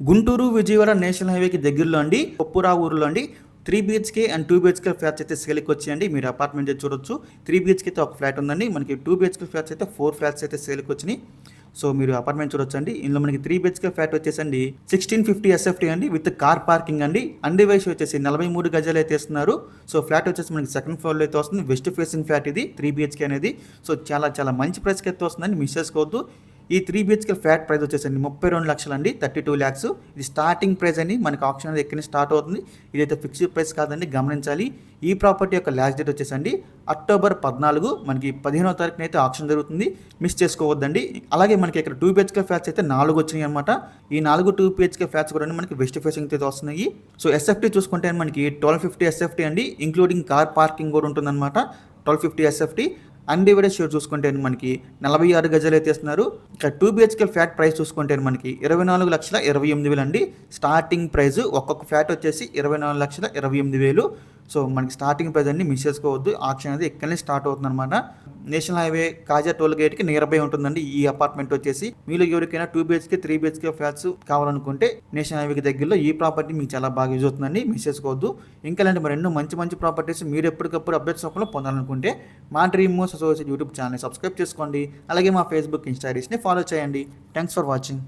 Guntur Vijayawada national హైవేకి దగ్గరలో అండి. కొప్పురా ఊరిలో అండి. Three BHK and two BHK flats అయితే సేల్కి వచ్చాయండి. మీరు అపార్ట్మెంట్ అయితే చూడొచ్చు. త్రీ బిహెచ్కే అయితే ఒక ఫ్లాట్ ఉందండి. మనకి టూ బిహెచ్కే ఫ్లాట్స్ అయితే ఫోర్ ఫ్లాట్స్ అయితే సేల్కి వచ్చినాయి. సో మీరు అపార్ట్మెంట్ చూడొచ్చు అండి ఇందులో మనకి త్రీ బిహెచ్కే ఫ్లాట్ వచ్చేసండి. సిక్స్టీన్ ఫిఫ్టీ ఎస్ఎఫ్టీ అండి విత్ కార్ పార్కింగ్ అండి. అండి వయసు వచ్చేసి నలభై మూడు గజాలు అయితే ఇస్తున్నారు. సో ఫ్లాట్ వచ్చేసి మనకి సెకండ్ ఫ్లోర్లో అయితే వస్తుంది. వెస్ట్ ఫేసింగ్ ఫ్లాట్ ఇది త్రీ బిహెచ్కే అనేది. సో చాలా చాలా మంచి ప్రైస్కి అయితే వస్తుందండి. మిస్ చేసుకోవద్దు. ఈ త్రీ బిహెచ్కే ఫ్లాట్ ప్రైస్ వచ్చేసండి ముప్పై రెండు లక్షలు అండి థర్టీ టూ ల్యాక్స్ ఇది స్టార్టింగ్ ప్రైస్ అండి. మనకి ఆప్షన్ అనేది ఎక్కడి స్టార్ట్ అవుతుంది? ఇదైతే ఫిక్స్డ్ ప్రైస్ కాదండి గమనించాలి. ఈ ప్రాపర్టీ యొక్క లాస్ట్ డేట్ వచ్చేసండి అక్టోబర్ పద్నాలుగు మనకి పదిహేనో తారీఖున అయితే ఆప్షన్ జరుగుతుంది. మిస్ చేసుకోవద్దండి. అలాగే మనకి ఇక్కడ టూ బిహెచ్కే ఫ్లాట్స్ అయితే నాలుగు వచ్చినాయి అనమాట ఈ నాలుగు టూ బిహెచ్కే ఫ్లాట్స్ కూడా మనకి వెస్ట్ ఫేసింగ్ అయితే వస్తున్నాయి. సో ఎస్ఎఫ్టీ చూసుకుంటే మనకి ట్వెల్వ్ ఫిఫ్టీ ఎస్ఎఫ్టీ అండి. ఇంక్లూడింగ్ కార్ పార్కింగ్ కూడా ఉంటుందన్నమాట. Twelve fifty SFT undivided share చూసుకుంటే మనకి నలభై ఆరు గజాలు అయితే ఇస్తున్నారు ఇక టూ బిహెచ్కే ఫ్లాట్ ప్రైస్ చూసుకుంటే మనకి ఇరవై నాలుగు లక్షల ఇరవై ఎనిమిది వేలు అండి. స్టార్టింగ్ ప్రైస్ ఒక్కొక్క ఫ్లాట్ వచ్చేసి ఇరవై నాలుగు లక్షల ఇరవై ఎనిమిది వేలు. సో మనకి స్టార్టింగ్ ప్రైజ్ అన్ని మిస్ చేసుకోవద్దు. ఆప్షన్ అనేది ఇక్కడనే స్టార్ట్ అవుతుంది అనమాట నేషనల్ హైవే కాజా టోల్ గేట్కి నియర్ బై ఉంటుందండి. ఈ అపార్ట్మెంట్ వచ్చేసి. మీలో ఎవరికైనా two BHK three BHK flats కావాలనుకుంటే నేషనల్ హైవేకి దగ్గరలో ఈ ప్రాపర్టీ మీకు చాలా బాగా యూజ్ అవుతుందండి. మిస్ చేసుకోవద్దు. ఇంకా ఇలాంటి మరి ఎన్నో మంచి మంచి ప్రాపర్టీస్ మీరు ఎప్పటికప్పుడు అప్డేట్స్ రూపంలో పొందాలనుకుంటే మా dream associate YouTube channel subscribe చేసుకోండి. అలాగే మా ఫేస్బుక్ ఇన్స్టాగ్రామ్స్ని ఫాలో చేయండి. Thanks for watching